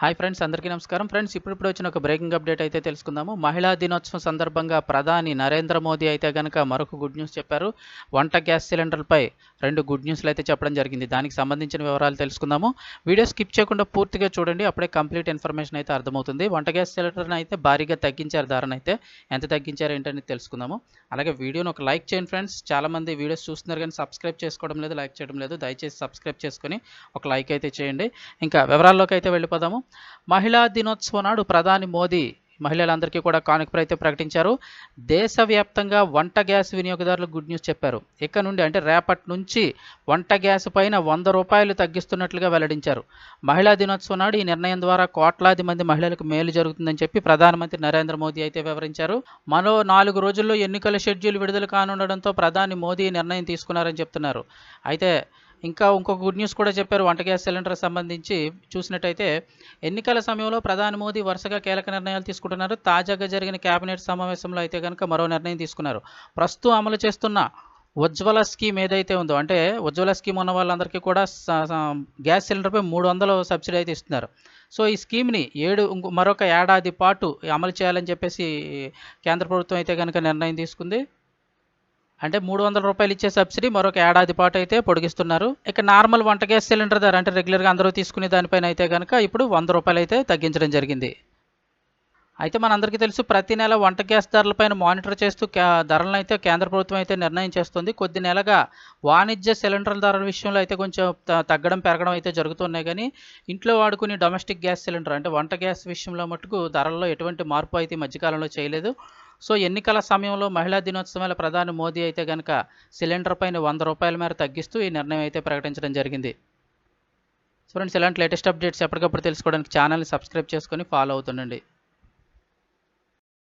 Hi friends అందరికీ నమస్కారం. Friends ఇప్పుడిప్పుడు వచ్చిన ఒక బ్రేకింగ్ అప్డేట్ అయితే తెలుసుకుందాము. మహిళా దినోత్సవం సందర్భంగా ప్రధాని నరేంద్ర మోదీ అయితే కనుక మరొక గుడ్ న్యూస్ చెప్పారు. వంట గ్యాస్ సిలిండర్పై రెండు గుడ్ న్యూస్లు అయితే చెప్పడం జరిగింది. దానికి సంబంధించిన వివరాలు తెలుసుకుందాము. వీడియో స్కిప్ చేయకుండా పూర్తిగా చూడండి. అప్పుడే కంప్లీట్ ఇన్ఫర్మేషన్ అయితే అర్థమవుతుంది. వంట గ్యాస్ సిలిండర్ని అయితే భారీగా తగ్గించారు. ధరను అయితే ఎంత తగ్గించారు ఏంటని తెలుసుకుందాము. అలాగే వీడియోని ఒక లైక్ చేయండి ఫ్రెండ్స్. చాలామంది వీడియోస్ చూస్తున్నారు కానీ సబ్స్క్రైబ్ చేసుకోవడం లేదు లైక్ చేయడం లేదు. దయచేసి సబ్స్క్రైబ్ చేసుకొని ఒక లైక్ అయితే చేయండి. ఇంకా వివరాల్లోకి అయితే వెళ్ళిపోదాము. మహిళా దినోత్సవం నాడు ప్రధాని మోదీ మహిళలందరికీ కూడా కానుకపై అయితే ప్రకటించారు. దేశవ్యాప్తంగా వంట గ్యాస్ వినియోగదారులకు గుడ్ న్యూస్ చెప్పారు. ఇక్కడ నుండి అంటే రేపటి నుంచి వంట గ్యాస్ పైన వంద రూపాయలు తగ్గిస్తున్నట్లుగా వెల్లడించారు. మహిళా దినోత్సవం నాడు ఈ నిర్ణయం ద్వారా కోట్లాది మంది మహిళలకు మేలు జరుగుతుందని చెప్పి ప్రధానమంత్రి నరేంద్ర మోదీ అయితే వివరించారు. మరో నాలుగు రోజుల్లో ఎన్నికల షెడ్యూల్ విడుదల కానుండడంతో ప్రధాని మోదీ నిర్ణయం తీసుకున్నారని చెప్తున్నారు. అయితే ఇంకా ఇంకొక గుడ్ న్యూస్ కూడా చెప్పారు. వంట గ్యాస్ సిలిండర్ సంబంధించి చూసినట్టయితే ఎన్నికల సమయంలో ప్రధాని మోదీ వరుసగా కీలక నిర్ణయాలు తీసుకుంటున్నారు. తాజాగా జరిగిన కేబినెట్ సమావేశంలో అయితే కనుక మరో నిర్ణయం తీసుకున్నారు. ప్రస్తుతం అమలు చేస్తున్న ఉజ్వల స్కీమ్ ఏదైతే ఉందో అంటే ఉజ్వల స్కీమ్ ఉన్న వాళ్ళందరికీ కూడా స- గ్యాస్ సిలిండర్పై మూడు వందలు సబ్సిడీ అయితే ఇస్తున్నారు. సో ఈ స్కీమ్ని ఏడు ఇంకో మరొక ఏడాది పాటు అమలు చేయాలని చెప్పేసి కేంద్ర ప్రభుత్వం అయితే కనుక నిర్ణయం తీసుకుంది. అంటే మూడు వందల రూపాయలు ఇచ్చే సబ్సిడీ మరొక ఏడాది పాటు అయితే పొడిగిస్తున్నారు. ఇక నార్మల్ వంట గ్యాస్ సిలిండర్ ధర అంటే రెగ్యులర్గా అందరూ తీసుకునే దానిపైన అయితే కనుక ఇప్పుడు వంద రూపాయలు అయితే తగ్గించడం జరిగింది. అయితే మనందరికీ తెలుసు ప్రతి నెల వంట గ్యాస్ ధరలపైన మానిటర్ చేస్తూ ధరలను అయితే కేంద్ర ప్రభుత్వం అయితే నిర్ణయం చేస్తుంది. కొద్ది నెలగా వాణిజ్య సిలిండర్ల ధరల విషయంలో అయితే కొంచెం త- తగ్గడం పెరగడం అయితే జరుగుతున్నాయి. కానీ ఇంట్లో వాడుకునే డొమెస్టిక్ గ్యాస్ సిలిండర్ అంటే వంట గ్యాస్ విషయంలో మటుకు ధరల్లో ఎటువంటి మార్పు అయితే ఈ మధ్యకాలంలో చేయలేదు. సో ఎన్నికల సమయంలో మహిళా దినోత్సవాల ప్రధాని మోదీ అయితే కనుక సిలిండర్ పైన వంద రూపాయల మేర తగ్గిస్తూ ఈ నిర్ణయం అయితే ప్రకటించడం జరిగింది. సో ఫ్రెండ్స్ ఇలాంటి లేటెస్ట్ అప్డేట్స్ ఎప్పటికప్పుడు తెలుసుకోవడానికి ఛానల్ని సబ్స్క్రైబ్ చేసుకొని ఫాలో అవుతుండండి.